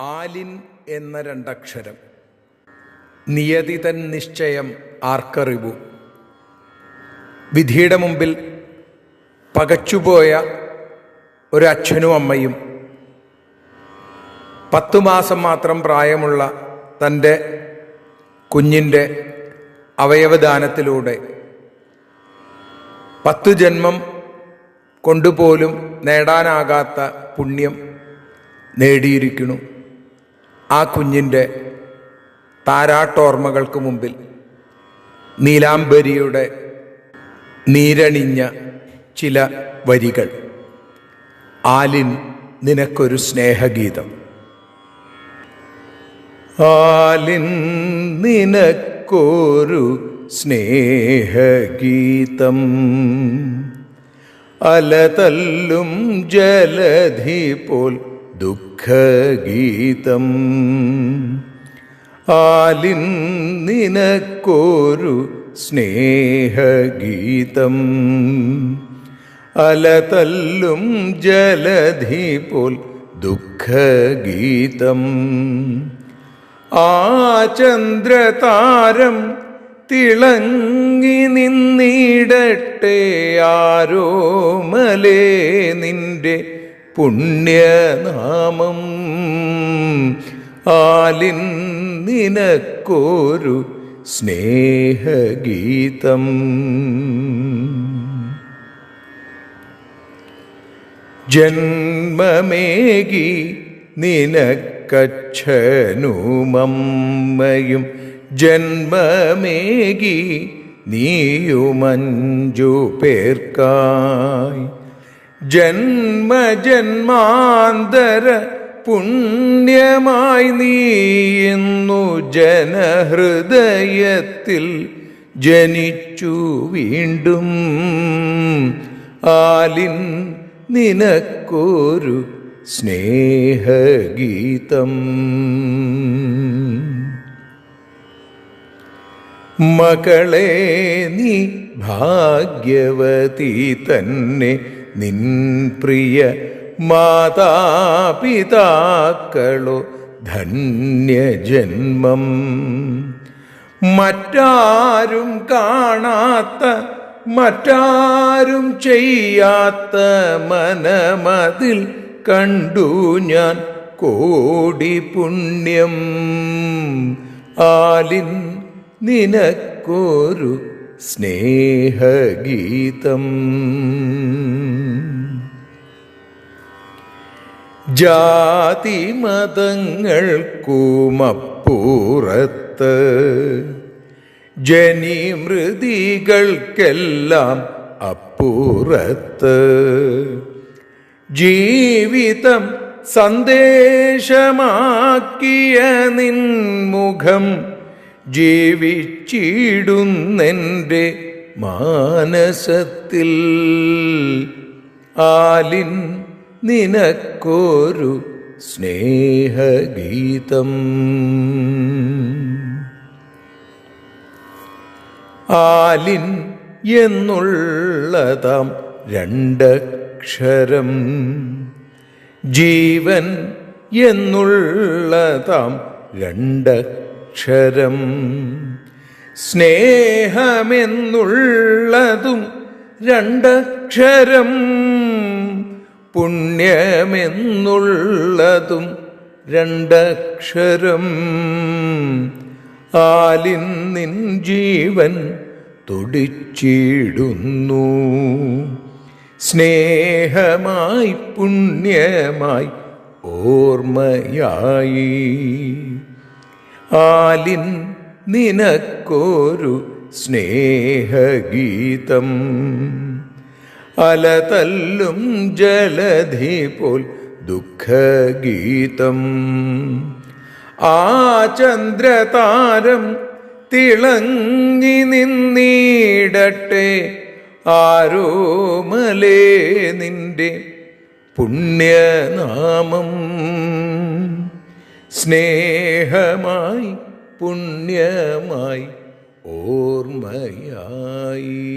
ആലിൻ എന്ന രണ്ടക്ഷരം. നിയതിതൻ നിശ്ചയം ആർക്കറിവു. വിധിയുടെ മുമ്പിൽ പകച്ചുപോയ അച്ഛനും അമ്മയും. പത്തു മാസം മാത്രം പ്രായമുള്ള തന്റെ കുഞ്ഞിന്റെ അവയവദാനത്തിലൂടെ പത്തു ജന്മം കൊണ്ടുപോലും നേടാനാകാത്ത പുണ്യം നേടിയിരിക്കുന്നു. ആ കുഞ്ഞിന്റെ താരാട്ടോർമ്മകൾക്ക് മുമ്പിൽ നീലാംബരിയുടെ നീരണിഞ്ഞ ചില വരികൾ. ആലിൻ നിനക്കൊരു സ്നേഹഗീതം. ആലിൻ നിനക്കൊരു സ്നേഹഗീതം. അലതല്ലും ജലധി പോൽ ദുഃഖഗീതം. ആലിൻ നിനക്കോരു സ്നേഹഗീതം. അലതല്ലും ജലധി പോൽ ദുഃഖഗീതം. ആ ചന്ദ്രതാരം തിളങ്ങി നിന്നിടട്ടെ ആരോ മലേ നിന്റെ പുണ്യനാമം. ആലിൻ നിനക്കോരു സ്നേഹഗീതം. ജന്മമേകി നിനക്കച്ഛനുമമ്മയും ജന്മമേകി നീയുമഞ്ചു പേർക്കായി ജന്മജന്മാന്തര പുണ്യമായി നീയുന്നു ജനഹൃദയത്തിൽ ജനിച്ചു വീണ്ടും. ആലിൻ നിനക്കൊരു സ്നേഹഗീതം. മകളേ നീ ഭാഗ്യവതി തന്നെ നിൻ പ്രിയ മാതാപിതാക്കളോ ധന്യജന്മം. മറ്റാരും കാണാത്ത മറ്റാരും ചെയ്യാത്ത മനമതിൽ കണ്ടു ഞാൻ കോടി പുണ്യം. ആലിൻ നിനക്കൊരു സ്നേഹഗീതം. ജാതി മതങ്ങൾ കൂമപ്പുറത്ത് ജനി ജനിമൃതികൾക്കെല്ലാം അപ്പുറത്ത്. ജീവിതം സന്ദേശമാക്കിയ നിൻമുഖം ജീവിച്ചിടുന്നെന്റെ മാനസത്തിൽ. ആലിൻ നിനക്കൊരു സ്നേഹഗീതം. ആലിൻ എന്നുള്ളതാം രണ്ടക്ഷരം. ജീവൻ എന്നുള്ളതാം രണ്ടക്ഷരം. സ്നേഹമെന്നുള്ളതും രണ്ടക്ഷരം. പുണ്യമെന്നുള്ളതും രണ്ടക്ഷരം. ആലിൻ നിൻ ജീവൻ തുടിച്ചിടുന്നു. സ്നേഹമായി പുണ്യമായി ഓർമ്മയായി. ആലിൻ നിനക്കോരു സ്നേഹഗീതം. അലതല്ലും ജലധി പോൽ ദുഃഖഗീതം. ആ ചന്ദ്രതാരം തിളങ്ങി നിന്നീടട്ടെ ആരോമലേ നിന്റെ പുണ്യനാമം. സ്നേഹമായി പുണ്യമായി ഓർമ്മയായി.